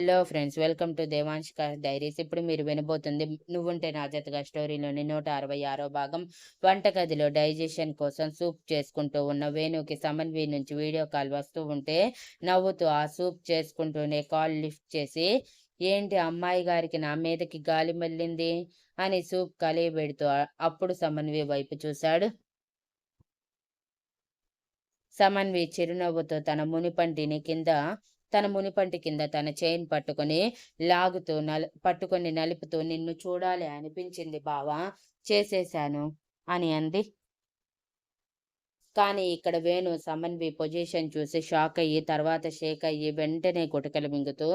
Hello friends welcome to Devanshika diaries. ఇప్పుడు మీరు వినబోతుంది నువ్వుంటే నా జతగా స్టోరీలోని నూట అరవై ఆరో భాగం. వంటగదిలో డైజెషన్ కోసం సూప్ చేసుకుంటూ ఉన్న వేణుకి సమన్వి నుంచి వీడియో కాల్ వస్తూ ఉంటే నవ్వుతూ ఆ సూప్ చేసుకుంటూనే కాల్ లిఫ్ట్ చేసి ఏంటి అమ్మాయి గారికి నా మీదకి గాలి మళ్ళింది? అని సూప్ కలిగి పెడుతూ అప్పుడు సమన్వి వైపు చూశాడు. సమన్వి చిరునవ్వుతో తన మునిపంటిని కింద తన మునిపంటి కింద తన చైన్ పట్టుకొని లాగుతూ నల్ పట్టుకొని నలుపుతూ నిన్ను చూడాలి అనిపించింది బావా. చేసేశాను అని అంది. కానీ ఇక్కడ వేణు సమన్వి పొజిషన్ చూసి షాక్ అయ్యి తర్వాత షేక్ అయ్యి వెంటనే గుటకలు మింగుతూ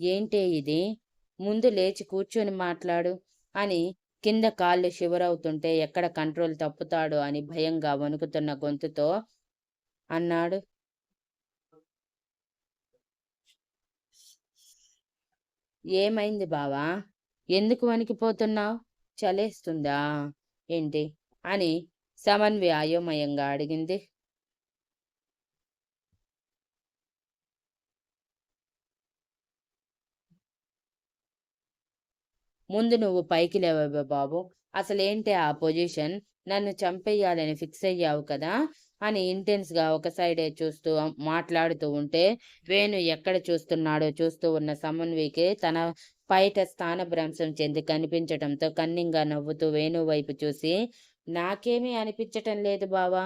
ఏంటే ఇది? ముందు లేచి కూర్చొని మాట్లాడు అని కింద కాళ్ళు షివరవుతుంటే ఎక్కడ కంట్రోల్ తప్పుతాడు అని భయంగా వణుకుతున్న గొంతుతో అన్నాడు. ఏమైంది బావా? ఎందుకు వణికిపోతున్నావు? చలేస్తుందా? ఏంటి? అని సమన్వి అయోమయంగా అడిగింది. ముందు నువ్వు పైకి లేవే బాబు. అసలేంటి ఆ పొజిషన్? నన్ను చంపేయాలని ఫిక్స్ అయ్యావు కదా? అని ఇంటెన్స్గా ఒక సైడే చూస్తూ మాట్లాడుతూ ఉంటే వేణు ఎక్కడ చూస్తున్నాడో చూస్తూ ఉన్న సమన్వికి తన పైట స్థానభ్రంశం చెంది కనిపించటంతో కన్నింగా నవ్వుతూ వేణు వైపు చూసి నాకేమీ అనిపించటం లేదు బావా.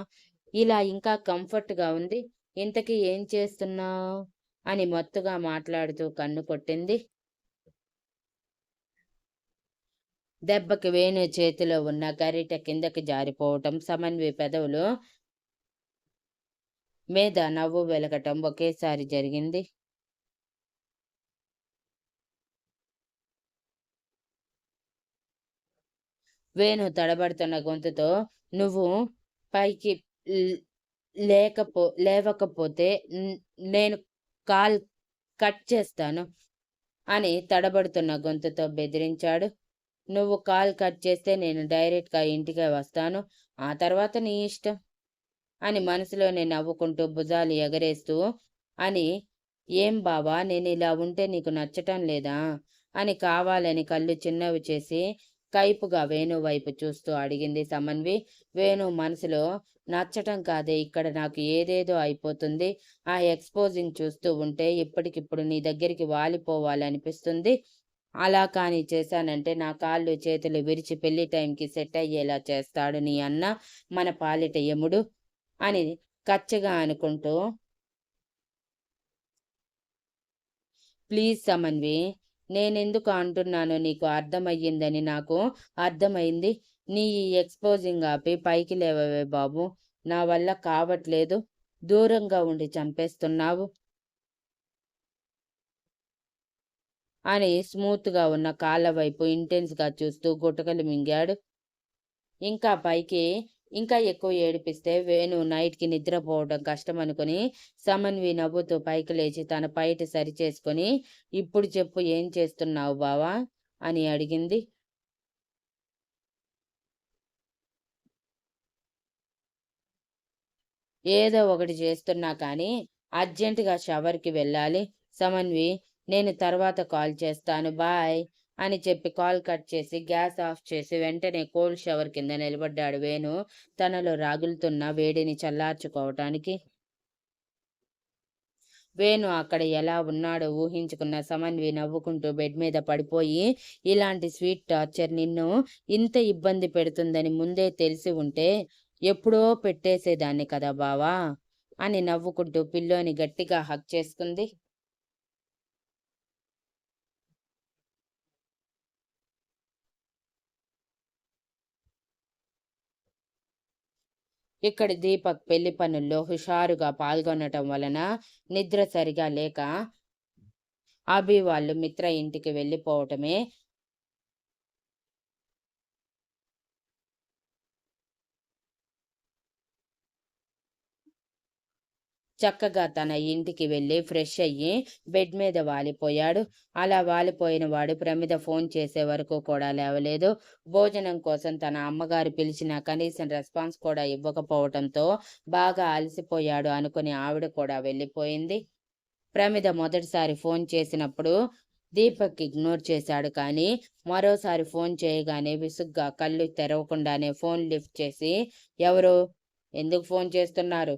ఇలా ఇంకా కంఫర్ట్గా ఉంది. ఇంతకీ ఏం చేస్తున్నావు? అని మత్తుగా మాట్లాడుతూ కన్ను కొట్టింది. దెబ్బకి వేణు చేతిలో ఉన్న గరిట కిందకి జారిపోవటం సమన్వి పెదవులు మీద నవ్వు వెలగటం ఒకేసారి జరిగింది. వేణు తడబడుతున్న గొంతుతో నువ్వు పైకి లేకపో లేవకపోతే నేను కాల్ కట్ చేస్తాను అని తడబడుతున్న గొంతుతో బెదిరించాడు. నువ్వు కాల్ కట్ చేస్తే నేను డైరెక్ట్గా ఇంటికే వస్తాను. ఆ తర్వాత నీ ఇష్టం. అని మనసులోనే నవ్వుకుంటూ భుజాలు ఎగరేస్తూ అని ఏం బావా నేను ఇలా ఉంటే నీకు నచ్చటం లేదా అని కావాలని కళ్ళు చిన్నవి చేసి కైపుగా వేణు వైపు చూస్తూ అడిగింది సమన్వి. వేణు మనసులో నచ్చటం కాదే ఇక్కడ నాకు ఏదేదో అయిపోతుంది. ఆ ఎక్స్పోజింగ్ చూస్తూ ఉంటే ఇప్పటికిప్పుడు నీ దగ్గరికి వాలిపోవాలనిపిస్తుంది. అలా కానీ చేశానంటే నా కాళ్ళు చేతులు విరిచి పెళ్ళి టైంకి సెట్ అయ్యేలా చేస్తాడు నీ అన్న మన పాలిట యముడు. అని కచ్చగా అనుకుంటూ ప్లీజ్ సమన్వి నేనెందుకు అంటున్నానో నీకు అర్థమయ్యిందని నాకు అర్థమైంది నీ ఈ ఎక్స్పోజింగ్ ఆపి పైకి లేవవే బాబు. నా వల్ల కావట్లేదు. దూరంగా ఉండి చంపేస్తున్నావు అని స్మూత్గా ఉన్న కాళ్ళ వైపు ఇంటెన్స్గా చూస్తూ గుటకలు మింగాడు. ఇంకా పైకి ఇంకా ఎక్కువ ఏడిపిస్తే వేణు నైట్కి నిద్రపోవడం కష్టం అనుకుని సమన్వి నవ్వుతూ పైకి లేచి తన పైట సరి చేసుకొని ఇప్పుడు చెప్పు ఏం చేస్తున్నావు బావా? అని అడిగింది. ఏదో ఒకటి చేస్తున్నా కానీ అర్జెంటుగా షవర్కి వెళ్ళాలి. సమన్వి నేను తర్వాత కాల్ చేస్తాను. బాయ్. అని చెప్పి కాల్ కట్ చేసి గ్యాస్ ఆఫ్ చేసి వెంటనే కోల్డ్ షవర్ కింద నిలబడ్డాడు వేణు. తనలో రాగులుతున్న వేడిని చల్లార్చుకోవటానికి. వేణు అక్కడ ఎలా ఉన్నాడో ఊహించుకున్న సమన్వి నవ్వుకుంటూ బెడ్ మీద పడిపోయి ఇలాంటి స్వీట్ టార్చర్ నిన్ను ఇంత ఇబ్బంది పెడుతుందని ముందే తెలిసి ఉంటే ఎప్పుడో పెట్టేసేదాన్ని కదా బావా అని నవ్వుకుంటూ పిల్లోని గట్టిగా హక్ చేసుకుంది. ఇక్కడ దీపక్ పెళ్ళి పనుల్లో హుషారుగా పాల్గొనటం వలన నిద్ర సరిగా లేక అభి వాళ్ళు మిత్ర ఇంటికి వెళ్ళిపోవటమే చక్కగా తన ఇంటికి వెళ్ళి ఫ్రెష్ అయ్యి బెడ్ మీద వాలిపోయాడు. అలా వాలిపోయిన వాడు ప్రమిద ఫోన్ చేసే వరకు కూడా లేవలేదు. భోజనం కోసం తన అమ్మగారు పిలిచిన కనీసం రెస్పాన్స్ కూడా ఇవ్వకపోవటంతో బాగా అలసిపోయాడు అనుకుని ఆవిడ కూడా వెళ్ళిపోయింది. ప్రమిద మొదటిసారి ఫోన్ చేసినప్పుడు దీపక్ ఇగ్నోర్ చేశాడు కానీ మరోసారి ఫోన్ చేయగానే విసుగ్గా కళ్ళు తెరవకుండానే ఫోన్ లిఫ్ట్ చేసి ఎవరు? ఎందుకు ఫోన్ చేస్తున్నారు?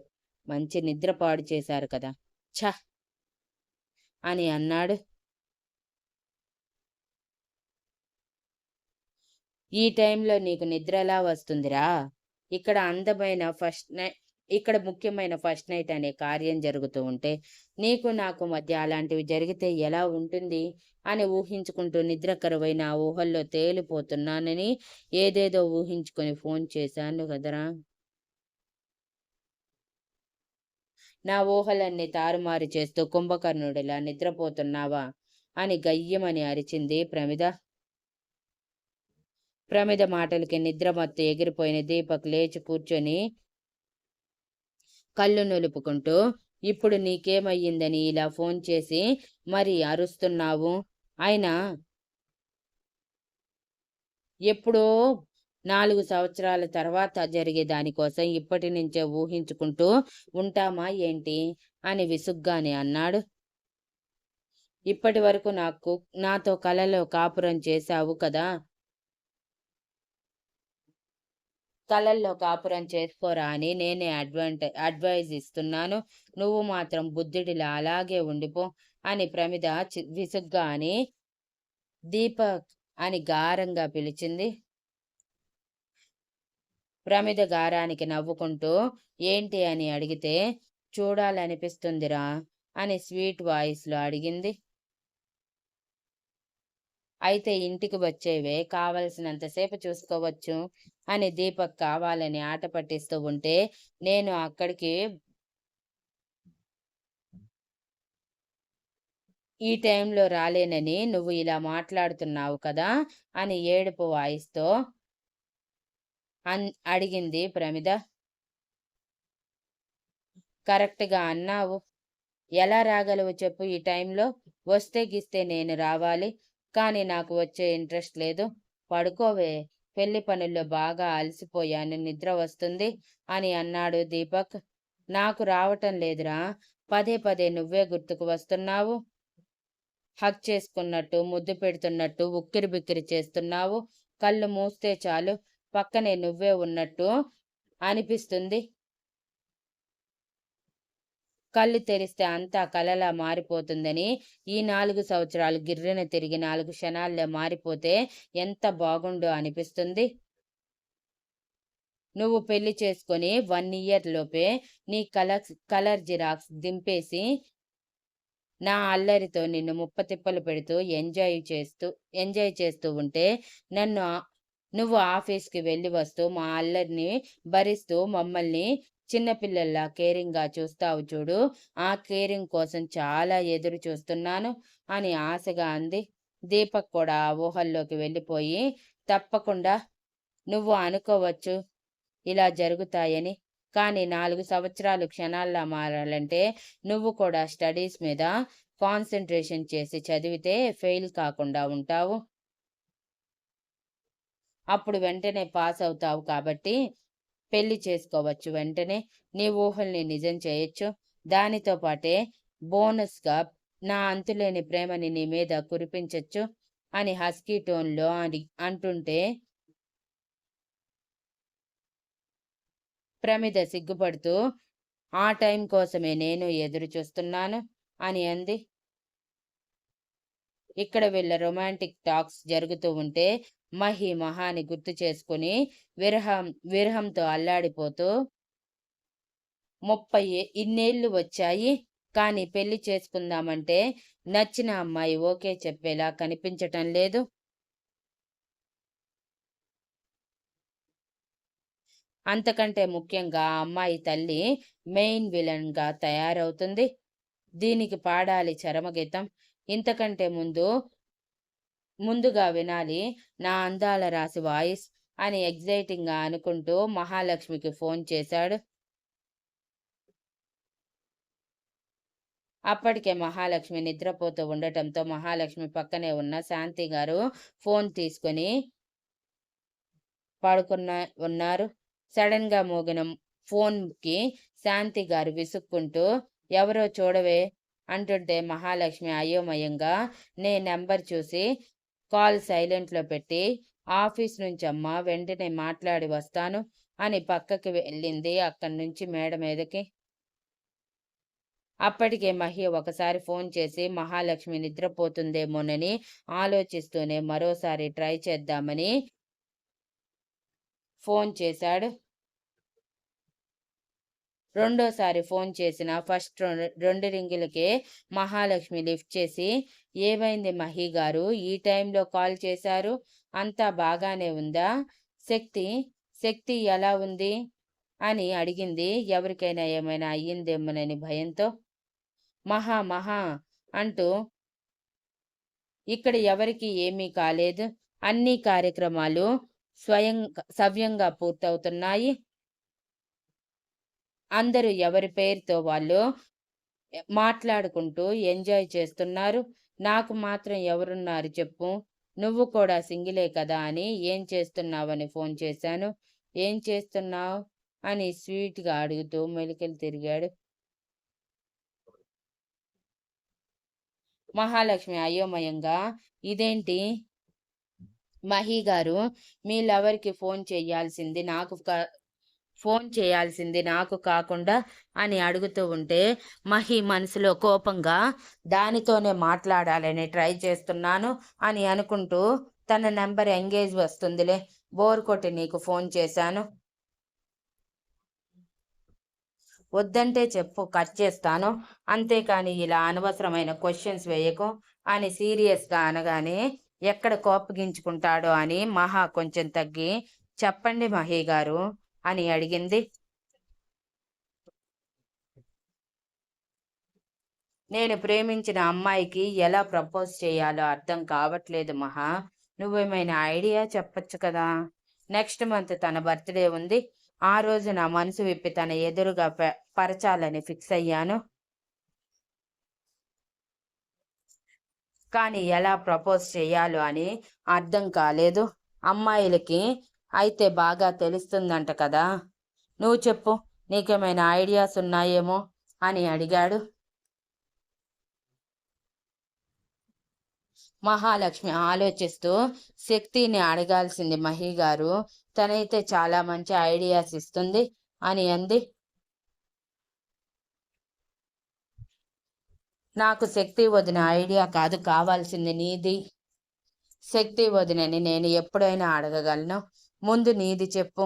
మంచి నిద్ర పాడు చేశారు కదా. ఛ! అని అన్నాడు. ఈ టైంలో నీకు నిద్ర ఎలా వస్తుందిరా? ఇక్కడ అందమైన ఫస్ట్ నైట్ ఇక్కడ ముఖ్యమైన ఫస్ట్ నైట్ అనే కార్యం జరుగుతూ ఉంటే నీకు నాకు మధ్య అలాంటివి జరిగితే ఎలా ఉంటుంది? అని ఊహించుకుంటూ నిద్ర కరువైన ఆ ఊహల్లో తేలిపోతున్నానని ఏదేదో ఊహించుకొని ఫోన్ చేశాను కదరా. నా ఊహలన్నీ తారుమారు చేస్తూ కుంభకర్ణుడిలా నిద్రపోతున్నావా? అని గయ్యమని అరిచింది ప్రమిద. ప్రమిద మాటలకి నిద్రమత్తు ఎగిరిపోయిన దీపక్ లేచి కూర్చొని కళ్ళు నులుపుకుంటూ ఇప్పుడు నీకేమయ్యిందని ఇలా ఫోన్ చేసి మరి అరుస్తున్నావు? అయినా ఎప్పుడో నాలుగు సంవత్సరాల తర్వాత జరిగే దానికోసం ఇప్పటి నుంచే ఊహించుకుంటూ ఉంటామా ఏంటి? అని విసుగ్గానే అన్నాడు. ఇప్పటి వరకు నాకు నాతో కలలో కాపురం చేశావు కదా? కలల్లో కాపురం చేసుకోరా అని నేనే అడ్వాంట అడ్వైజ్ ఇస్తున్నాను. నువ్వు మాత్రం బుద్ధుడిలా అలాగే ఉండిపో అని ప్రమిద విసుగ్గా అని దీపక్ అని గారంగా పిలిచింది. ప్రమిద గారానికి నవ్వుకుంటూ ఏంటి? అని అడిగితే చూడాలనిపిస్తుందిరా అని స్వీట్ వాయిస్లో అడిగింది. అయితే ఇంటికి వచ్చేవే కావలసినంతసేపు చూసుకోవచ్చు అని దీపక్ కావాలని ఆట పట్టిస్తూ ఉంటే నేను అక్కడికి ఈ టైంలో రాలేనని నువ్వు ఇలా మాట్లాడుతున్నావు కదా అని ఏడుపు వాయిస్తో అన్ అడిగింది ప్రమిద. కరెక్ట్గా అన్నావు. ఎలా రాగలవు చెప్పు ఈ టైంలో. వస్తే గిస్తే నేను రావాలి. కానీ నాకు వచ్చే ఇంట్రెస్ట్ లేదు. పడుకోవే. పెళ్ళి పనుల్లో బాగా అలసిపోయాను. నిద్ర వస్తుంది అని అన్నాడు దీపక్. నాకు రావటం లేదురా. పదే పదే నువ్వే గుర్తుకు వస్తున్నావు. హక్ చేసుకున్నట్టు ముద్దు పెడుతున్నట్టు ఉక్కిరి బిక్కిరి చేస్తున్నావు. కళ్ళు మూస్తే చాలు. పక్కనే నువ్వే ఉన్నట్టు అనిపిస్తుంది. కళ్ళు తెరిస్తే అంతా కలలా మారిపోతుందని ఈ నాలుగు సంవత్సరాలు గిర్రెన తిరిగి నాలుగు క్షణాల్లో మారిపోతే ఎంత బాగుండో అనిపిస్తుంది. నువ్వు పెళ్ళి చేసుకొని వన్ ఇయర్ లోపే నీ కలర్ కలర్ జిరాక్స్ దింపేసి నా అల్లరితో నిన్ను ముప్పతిప్పలు పెడుతూ ఎంజాయ్ చేస్తూ ఎంజాయ్ చేస్తూ ఉంటే నన్ను నువ్వు ఆఫీస్కి వెళ్ళి వస్తూ మా అల్లరిని భరిస్తూ మమ్మల్ని చిన్నపిల్లల్లా కేరింగ్గా చూస్తావు చూడు. ఆ కేరింగ్ కోసం చాలా ఎదురు చూస్తున్నాను అని ఆశగా అంది. దీపక్ కూడా ఆ ఊహల్లోకి వెళ్ళిపోయి తప్పకుండా నువ్వు అనుకోవచ్చు ఇలా జరుగుతాయని. కానీ నాలుగు సంవత్సరాలు క్షణాల్లో మారాలంటే నువ్వు కూడా స్టడీస్ మీద కాన్సన్ట్రేషన్ చేసి చదివితే ఫెయిల్ కాకుండా ఉంటావు. అప్పుడు వెంటనే పాస్ అవుతావు కాబట్టి పెళ్ళి చేసుకోవచ్చు. వెంటనే నీ ఊహల్ని నిజం చేయొచ్చు. దానితో పాటే బోనస్గా నా అంతులేని ప్రేమని నీ మీద కురిపించొచ్చు అని హస్కీ టోన్లో అని అంటుంటే ప్రమిద సిగ్గుపడుతూ ఆ టైం కోసమే నేను ఎదురు చూస్తున్నాను అని అంది. ఇక్కడ వీళ్ళ రొమాంటిక్ టాక్స్ జరుగుతూ ఉంటే మహి మహాని గుర్తు చేసుకుని విరహం విరహంతో అల్లాడిపోతూ ముప్పై ఇన్నేళ్ళు వచ్చాయి. కానీ పెళ్ళి చేసుకుందామంటే నచ్చిన అమ్మాయి ఓకే చెప్పేలా కనిపించటం లేదు. అంతకంటే ముఖ్యంగా ఆ అమ్మాయి తల్లి మెయిన్ విలన్గా తయారవుతుంది. దీనికి పాడాలి చరమగీతం. ఇంతకంటే ముందు ముందుగా వినాలి. నా అందాల రాసి వాయిస్ అని ఎగ్జైటింగ్గా అనుకుంటూ మహాలక్ష్మికి ఫోన్ చేశాడు. అప్పటికే మహాలక్ష్మి నిద్రపోతూ ఉండటంతో మహాలక్ష్మి పక్కనే ఉన్న శాంతి గారు ఫోన్ తీసుకొని పడుకున్న ఉన్నారు. సడన్గా మోగిన ఫోన్కి శాంతి గారు విసుక్కుంటూ ఎవరో చూడవే అంటుంటే మహాలక్ష్మి అయోమయంగా నే నెంబర్ చూసి కాల్ సైలెంట్లో పెట్టి ఆఫీస్ నుంచి అమ్మ వెంటనే మాట్లాడి వస్తాను అని పక్కకి వెళ్ళింది అక్కడి నుంచి మేడ మీదకి. అప్పటికే మహి ఒకసారి ఫోన్ చేసి మహాలక్ష్మి నిద్రపోతుందేమోనని ఆలోచిస్తూనే మరోసారి ట్రై చేద్దామని ఫోన్ చేశాడు. రెండోసారి ఫోన్ చేసిన ఫస్ట్ రెండు రింగులకే మహాలక్ష్మి లిఫ్ట్ చేసి ఏమైంది మహి గారు? ఈ టైంలో కాల్ చేశారు? అంతా బాగానే ఉందా? శక్తి శక్తి ఎలా ఉంది అని అడిగింది. ఎవరికైనా ఏమైనా అయ్యిందేమోనని భయంతో మహా మహా అంటూ ఇక్కడ ఎవరికి ఏమీ కాలేదు. అన్ని కార్యక్రమాలు స్వయం సవ్యంగా పూర్తవుతున్నాయి. అందరూ ఎవరి పేరుతో వాళ్ళు మాట్లాడుకుంటూ ఎంజాయ్ చేస్తున్నారు. నాకు మాత్రం ఎవరున్నారు చెప్పు. నువ్వు కూడా సింగిలే కదా అని ఏం చేస్తున్నావని ఫోన్ చేశాను. ఏం చేస్తున్నావు అని స్వీట్గా అడుగుతూ మెలికలు తిరిగాడు. మహాలక్ష్మి అయోమయంగా ఇదేంటి మహి గారు మీ లవర్కి ఫోన్ చేయాల్సింది నాకు ఫోన్ చేయాల్సింది నాకు కాకుండా అని అడుగుతూ ఉంటే మహి మనసులో కోపంగా దానితోనే మాట్లాడాలని ట్రై చేస్తున్నాను అని అనుకుంటూ తన నెంబర్ ఎంగేజ్ వస్తుందిలే. బోర్ కొట్టి నీకు ఫోన్ చేశాను. వద్దంటే చెప్పు కట్ చేస్తాను. అంతేకాని ఇలా అనవసరమైన క్వశ్చన్స్ వేయకు అని సీరియస్గా అనగానే ఎక్కడ కోపగించుకుంటాడో అని మహా కొంచెం తగ్గి చెప్పండి మహి గారు అని అడిగింది. నేను ప్రేమించిన అమ్మాయికి ఎలా ప్రపోజ్ చేయాలో అర్థం కావట్లేదు మహా. నువ్వేమైనా ఐడియా చెప్పచ్చు కదా? నెక్స్ట్ మంత్ తన బర్త్డే ఉంది. ఆ రోజు నా మనసు విప్పి తన ఎదురుగా పరచాలని ఫిక్స్ అయ్యాను. కానీ ఎలా ప్రపోజ్ చేయాలో అని అర్థం కాలేదు. అమ్మాయిలకి అయితే బాగా తెలుస్తుందంట కదా. నువ్వు చెప్పు నీకేమైనా ఐడియాస్ ఉన్నాయేమో అని అడిగాడు. మహాలక్ష్మి ఆలోచిస్తూ శక్తిని అడగాల్సింది మహి గారు. తనైతే చాలా మంచి ఐడియాస్ ఇస్తుంది అని అంది. నాకు శక్తి వదిన ఐడియా కాదు కావాల్సింది నీది. శక్తి వదినని నేను ఎప్పుడైనా అడగగలను. ముందు నీది చెప్పు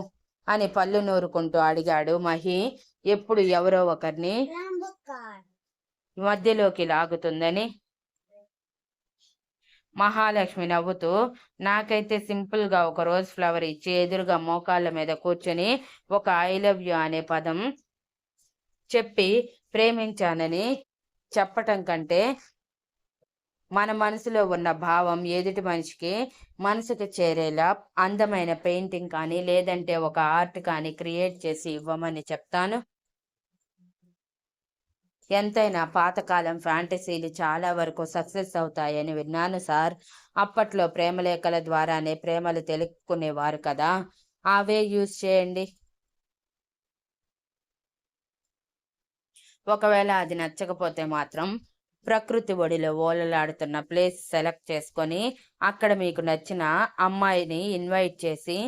అని పళ్ళు నూరుకుంటూ అడిగాడు మహి. ఎప్పుడు ఎవరో ఒకరిని మధ్యలోకి లాగుతుందని. మహాలక్ష్మి నవ్వుతూ నాకైతే సింపుల్గా ఒక రోజ్ ఫ్లవర్ ఇచ్చి ఎదురుగా మోకాళ్ళ మీద కూర్చొని ఒక ఐ లవ్ యూ అనే పదం చెప్పి ప్రేమించానని చెప్పటం కంటే మన మనసులో ఉన్న భావం ఎదుటి మనిషికి మనసుకు చేరేలా అందమైన పెయింటింగ్ కానీ లేదంటే ఒక ఆర్ట్ కానీ క్రియేట్ చేసి ఇవ్వమని చెప్తాను. ఎంతైనా పాతకాలం ఫ్యాంటసీలు చాలా వరకు సక్సెస్ అవుతాయని విన్నాను సార్. అప్పట్లో ప్రేమలేఖల ద్వారానే ప్రేమలు తెలుపుకునేవారు కదా. అవే యూజ్ చేయండి. ఒకవేళ అది నచ్చకపోతే మాత్రం ప్రకృతి ఒడిలో ఓలలాడుతున్న ప్లేస్ సెలెక్ట్ చేసుకొని అక్కడ మీకు నచ్చిన అమ్మాయిని ఇన్వైట్ చేసి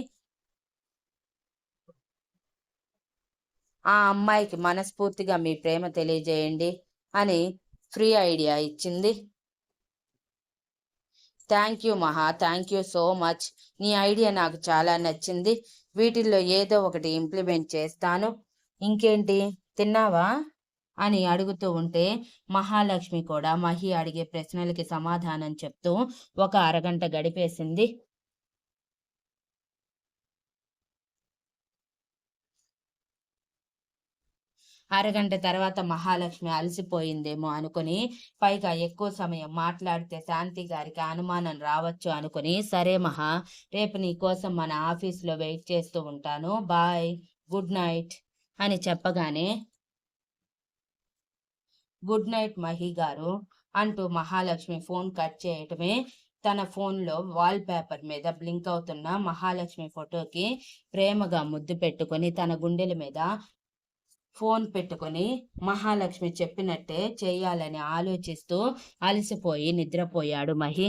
ఆ అమ్మాయికి మనస్ఫూర్తిగా మీ ప్రేమ తెలియజేయండి అని ఫ్రీ ఐడియా ఇచ్చింది. Thank you Maha thank you so much. నీ ఐడియా నాకు చాలా నచ్చింది. వీటిల్లో ఏదో ఒకటి ఇంప్లిమెంట్ చేస్తాను. ఇంకేంటి తిన్నావా? అని అడుగుతూ ఉంటే మహాలక్ష్మి కూడా మహి అడిగే ప్రశ్నలకి సమాధానం చెప్తూ ఒక అరగంట గడిపేసింది. అరగంట తర్వాత మహాలక్ష్మి అలసిపోయిందేమో అనుకుని పైగా ఎక్కువ సమయం మాట్లాడితే శాంతి గారికి అనుమానం రావచ్చు అనుకుని సరే మహా రేపు నీ కోసం మన ఆఫీస్లో వెయిట్ చేస్తూ ఉంటాను బాయ్ గుడ్ నైట్ అని చెప్పగానే గుడ్ నైట్ మహి గారు అంటూ మహాలక్ష్మి ఫోన్ కట్ చేయటమే తన ఫోన్లో వాల్ పేపర్ మీద బ్లింక్ అవుతున్న మహాలక్ష్మి ఫోటోకి ప్రేమగా ముద్దు పెట్టుకొని తన గుండెల మీద ఫోన్ పెట్టుకొని మహాలక్ష్మి చెప్పినట్టే చేయాలని ఆలోచిస్తూ అలసిపోయి నిద్రపోయాడు Mahi.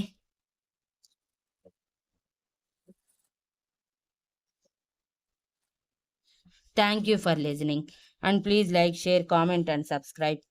Thank you for listening and please like share comment and subscribe